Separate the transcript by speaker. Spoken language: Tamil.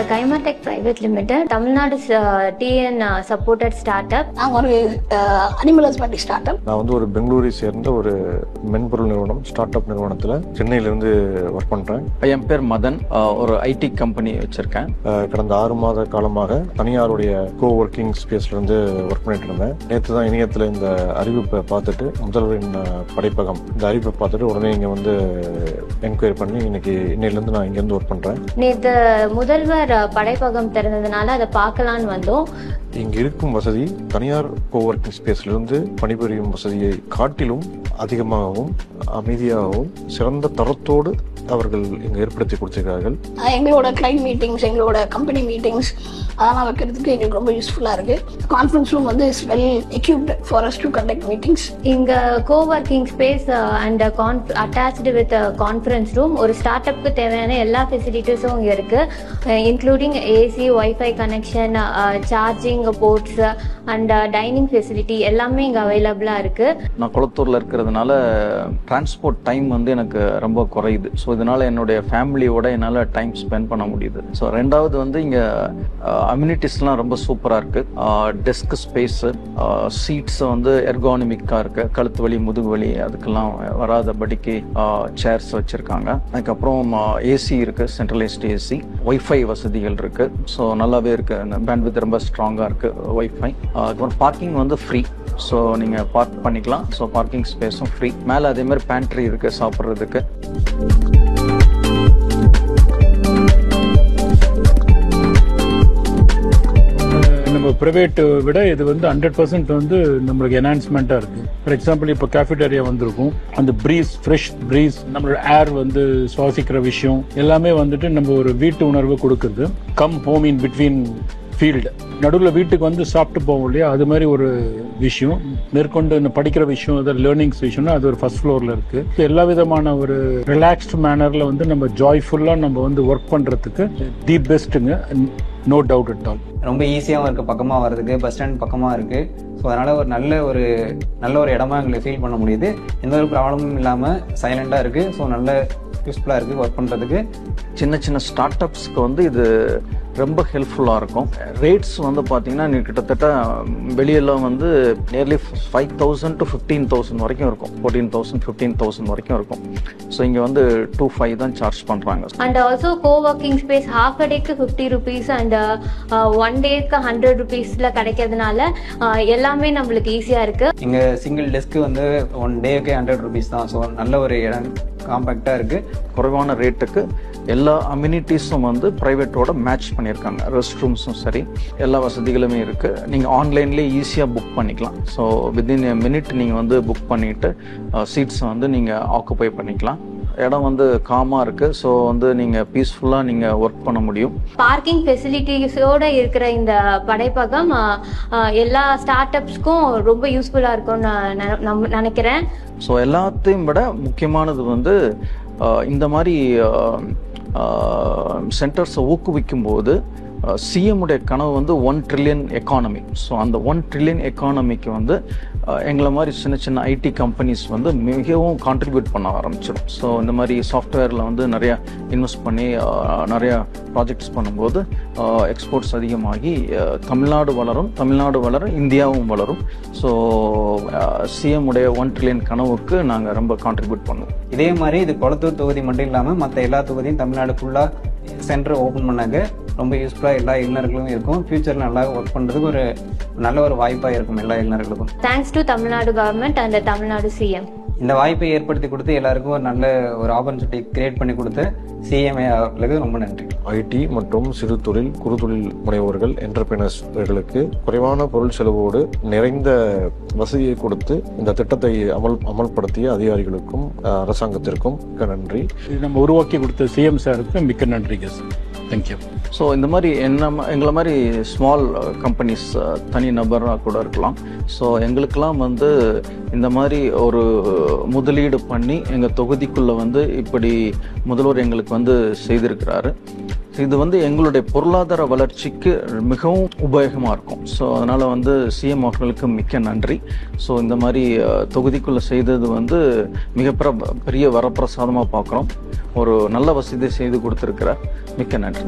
Speaker 1: நாங்கள் கைமாடெக் private limited Tamil Nadu TN supported start up
Speaker 2: நாங்கள் ஒரு அனிமல் ஹஸ்பண்ட்ரி ஸ்டார்ட் அப்
Speaker 3: நான் வந்து ஒரு பெங்களூரை சேர்ந்த ஒரு மென்பொருள் நிறுவனம் ஸ்டார்ட் அப் நிறுவனத்தில் சென்னையிலேருந்து ஒர்க் பண்ணுறேன்
Speaker 4: என் பேர் மதன். ஒரு ஐடி கம்பெனி வச்சிருக்கேன்.
Speaker 3: கடந்த ஆறு மாத காலமாக தனியாருடைய கோ ஒர்க்கிங் ஸ்பேஸ்லேருந்து ஒர்க் பண்ணிட்டு இருந்தேன். நேற்று தான் இணையத்தில் இந்த அறிவிப்பை பார்த்துட்டு முதல்வரின் படைப்பகம் இந்த அறிவிப்பை பார்த்துட்டு உடனே இங்கே வந்து என்கொயரி பண்ணி இன்னைக்கு இன்னையிலேருந்து நான் இங்கேருந்து ஒர்க் பண்ணுறேன்
Speaker 1: நேற்று முதல்வர் படைப்பகம் திறந்ததுனால அதை பார்க்கலான்னு வந்தோம்.
Speaker 3: இங்கு இருக்கும் வசதி தனியார் கோவர்க்கிங் ஸ்பேஸ்லிருந்து பணிபுரியும் வசதியை காட்டிலும் அதிகமாகவும் அமைதியாகவும் சிறந்த தரத்தோடு அவர்கள் இங்கு ஏற்படுத்தி கொடுத்திருக்கிறார்கள்.
Speaker 2: எங்களோட கிளைண்ட் மீட்டிங்ஸ் எங்களோட கம்பெனி மீட்டிங்ஸ் அதெல்லாம் வைக்கிறதுக்கு எங்களுக்கு ரொம்ப யூஸ்ஃபுல்லாக இருக்குது கான்ஃபரன்ஸ் ரூம் வந்து is well equipped for us to conduct meetings
Speaker 1: இங்க coworking space and attached with conference room ஒரு ஸ்டார்ட் அப்க்கு தேவையான எல்லா ஃபெசிலிட்டிஸும் இங்க இருக்கு. Including AC wifi connection charging ports and dining facility எல்லாமே இங்க அவைலபிளா இருக்கு.
Speaker 4: நான் குளத்தூர்ல இருக்கிறதுனால டிரான்ஸ்போர்ட் டைம் வந்து எனக்கு ரொம்ப குறையுது. ஸோ அதனால என்னுடைய ஃபேமிலியோட என்னால் டைம் ஸ்பெண்ட் பண்ண முடியுது. ஸோ ரெண்டாவது வந்து இங்கே அம்யூனிட்டிஸ்லாம் ரொம்ப சூப்பராக இருக்குது டெஸ்க் ஸ்பேஸு சீட்ஸ் வந்து எர்கானமிக்காக இருக்கு. கழுத்து வலி முதுகு வலி அதுக்கெல்லாம் வராதபடிக்கு சேர்ஸ் வச்சுருக்காங்க. அதுக்கப்புறம் ஏசி இருக்குது சென்ட்ரலைஸ்ட் ஏசி ஒய்ஃபை வசதிகள் இருக்குது ஸோ நல்லாவே இருக்கு. அந்த பேண்ட்வித் ரொம்ப ஸ்ட்ராங்காக இருக்குது ஒய்ஃபை அதுக்கப்புறம் பார்க்கிங் வந்து ஃப்ரீ ஸோ நீங்கள் பார்க் பண்ணிக்கலாம். ஸோ பார்க்கிங் ஸ்பேஸும் ஃப்ரீ மேலே அதேமாதிரி பேண்ட்ரி இருக்குது சாப்பிட்றதுக்கு.
Speaker 5: ப்ரைவேட் விட இது வந்து ஹண்ட்ரட் பர்சன்ட் வந்து நம்மளுக்கு என்ஹான்ஸ்மெண்ட்டாக இருக்கு. ஃபார் எக்ஸாம்பிள் இப்போ கேஃபிடேரியா வந்திருக்கும். அந்த ப்ரீஸ் ஃப்ரெஷ் ப்ரீஸ் நம்மளோட ஏர் வந்து சுவாசிக்கிற விஷயம் எல்லாமே வந்துட்டு நம்ம ஒரு வீட்டு உணர்வு கொடுக்குது. Come home in between feel நடுவில் வீட்டுக்கு வந்து சாப்பிட்டு போவோம் இல்லையா? அது மாதிரி ஒரு விஷயம். மேற்கொண்டு இந்த படிக்கிற விஷயம் அது லேர்னிங்ஸ் விஷயம்னா அது ஒரு ஃபர்ஸ்ட் ஃப்ளோரில் இருக்கு. எல்லா விதமான ஒரு ரிலாக்ஸ்டு மேனரில் வந்து நம்ம ஜாய்ஃபுல்லாக நம்ம வந்து ஒர்க் பண்ணுறதுக்கு தி பெஸ்ட்டுங்க நோ டவுட் அட் ஆல்
Speaker 6: ரொம்ப ஈஸியாகவும் இருக்குது பக்கமாக வர்றதுக்கு பஸ் ஸ்டாண்ட் பக்கமாக இருக்குது ஸோ அதனால் ஒரு நல்ல ஒரு நல்ல ஒரு இடமா எங்களுக்கு ஃபீல் பண்ண முடியுது. எந்த ஒரு ப்ராப்ளமும் இல்லாமல் சைலண்டாக இருக்குது ஸோ நல்ல யூஸ்ஃபுல்லாக இருக்குது ஒர்க் பண்ணுறதுக்கு
Speaker 4: சின்ன சின்ன ஸ்டார்ட் அப்ஸ்க்கு வந்து இது ரொம்ப ஹெல்ப்ஃபுல்லாக இருக்கும். ரேட்ஸ் வந்து பார்த்தீங்கன்னா நீ கிட்டத்தட்ட வெளியெல்லாம் வந்து nearly five thousand to fifteen thousand வரைக்கும் இருக்கும். ஃபோர்டீன் தௌசண்ட் ஃபிஃப்டீன் தௌசண்ட் வரைக்கும் இருக்கும். ஸோ இங்கே வந்து டூ ஃபைவ் தான் சார்ஜ் பண்ணுறாங்க
Speaker 1: and also coworking space half a take fifty rupees and one டேக்கு ஹண்ட்ரட் ருபீஸில் கிடைக்கிறதுனால uh, எல்லாமே நம்மளுக்கு ஈஸியாக இருக்கு.
Speaker 6: இங்கே சிங்கிள் டெஸ்க்கு வந்து ஒன் டேக்கு ஹண்ட்ரட் ருபீஸ் தான். ஸோ நல்ல ஒரு இடம் காம்பேக்டாக இருக்குது
Speaker 4: குறைவான ரேட்டுக்கு எல்லா அம்யூனிட்டிஸும் வந்து ப்ரைவேட்டோட மேட்ச் பண்ணியிருக்காங்க. ரெஸ்ட் ரூம்ஸும் சரி எல்லா வசதிகளுமே இருக்குது நீங்கள் ஆன்லைன்லேயே ஈஸியாக புக் பண்ணிக்கலாம். ஸோ வித்தின் எ மினிட் நீங்கள் வந்து புக் பண்ணிவிட்டு சீட்ஸை வந்து நீங்கள் ஆக்குபை பண்ணிக்கலாம். இடம் வந்து காமாக இருக்குது ஸோ வந்து நீங்கள் பீஸ்ஃபுல்லாக நீங்கள் ஒர்க் பண்ண முடியும்.
Speaker 1: பார்க்கிங் ஃபெசிலிட்டிஸோட இருக்கிற இந்த படைப்பகம் uh, uh, எல்லா ஸ்டார்ட் அப்ஸ்க்கும் ரொம்ப யூஸ்ஃபுல்லாக இருக்கும்னு நான் நினைக்கிறேன்.
Speaker 4: ஸோ எல்லாத்தையும் விட முக்கியமானது வந்து இந்த மாதிரி சென்டர்ஸை ஊக்குவிக்கும் போது சிஎம்முடைய கனவு வந்து ஒன் ட்ரில்லியன் எக்கானமி ஸோ அந்த ஒன் ட்ரில்லியன் எக்கானமிக்கு வந்து எங்களை மாதிரி சின்ன சின்ன ஐடி கம்பெனிஸ் வந்து மிகவும் கான்ட்ரிபியூட் பண்ண ஆரம்பிச்சிடும். ஸோ இந்த மாதிரி சாஃப்ட்வேரில் வந்து நிறையா இன்வெஸ்ட் பண்ணி நிறையா ப்ராஜெக்ட்ஸ் பண்ணும்போது எக்ஸ்போர்ட்ஸ் அதிகமாகி தமிழ்நாடு வளரும். தமிழ்நாடு வளரும் இந்தியாவும் வளரும். ஸோ சிஎம் உடைய ஒன் ட்ரில்லியன் கனவுக்கு நாங்கள் ரொம்ப கான்ட்ரிபியூட் பண்ணுவோம்.
Speaker 6: இதே மாதிரி இது கொளத்தூர் தொகுதி மட்டும் இல்லாமல் மற்ற எல்லா தொகுதியும் தமிழ்நாடு ஃபுல்லாக சென்டர் ஓப்பன் பண்ணாங்க ரொம்ப யூஸ்ஃபுல்லாக எல்லா இளைஞர்களும் இருக்கும். ஃபியூச்சரில் நல்லா ஒர்க் பண்ணுறதுக்கு ஒரு நல்ல ஒரு வாய்ப்பாக இருக்கும் எல்லா இளைஞர்களுக்கும்.
Speaker 1: Thanks to Tamil Nadu government and Tamil Nadu CM
Speaker 6: இந்த வாய்ப்பை ஏற்படுத்தி கொடுத்து எல்லாருக்கும் ஒரு நல்ல ஒரு ஆப்பர்ச்சுனிட்டி கிரியேட் பண்ணி கொடுத்து சிஎம்ஏ அவர்களுக்கு ரொம்ப நன்றி.
Speaker 3: ஐடி மற்றும் சிறு தொழில் குறுதொழில் முனைவோர்கள் என்டர்பிரினர்ஸ் இவர்களுக்கு குறைவான பொருள் செலவோடு நிறைந்த வசதியை கொடுத்து இந்த திட்டத்தை அமல் அமல்படுத்திய அதிகாரிகளுக்கும் அரசாங்கத்திற்கும் மிக்க நன்றி.
Speaker 5: நம்ம உருவாக்கி கொடுத்த சிஎம் சாருக்கு மிக்க நன்றிங்க சார் தேங்க்யூ
Speaker 4: ஸோ இந்த மாதிரி என்ன எங்களை மாதிரி ஸ்மால் கம்பெனிஸ் uh, uh, தனி நபராக கூட இருக்கலாம். ஸோ எங்களுக்கெல்லாம் வந்து இந்த மாதிரி ஒரு முதலீடு பண்ணி எங்கள் தொகுதிக்குள்ளே வந்து இப்படி முதல்வர் எங்களுக்கு வந்து செய்திருக்கிறாரு. இது வந்து எங்களுடைய பொருளாதார வளர்ச்சிக்கு மிகவும் உபயோகமாக இருக்கும். ஸோ அதனால் வந்து சிஎம் அவர்களுக்கு மிக்க நன்றி. ஸோ இந்த மாதிரி தொகுதிக்குள்ளே செய்தது வந்து மிக பெரிய வரப்பிரசாதமாக பார்க்குறோம் ஒரு நல்ல வசதி செய்து கொடுத்துருக்கிறார் மிக்க நன்றி.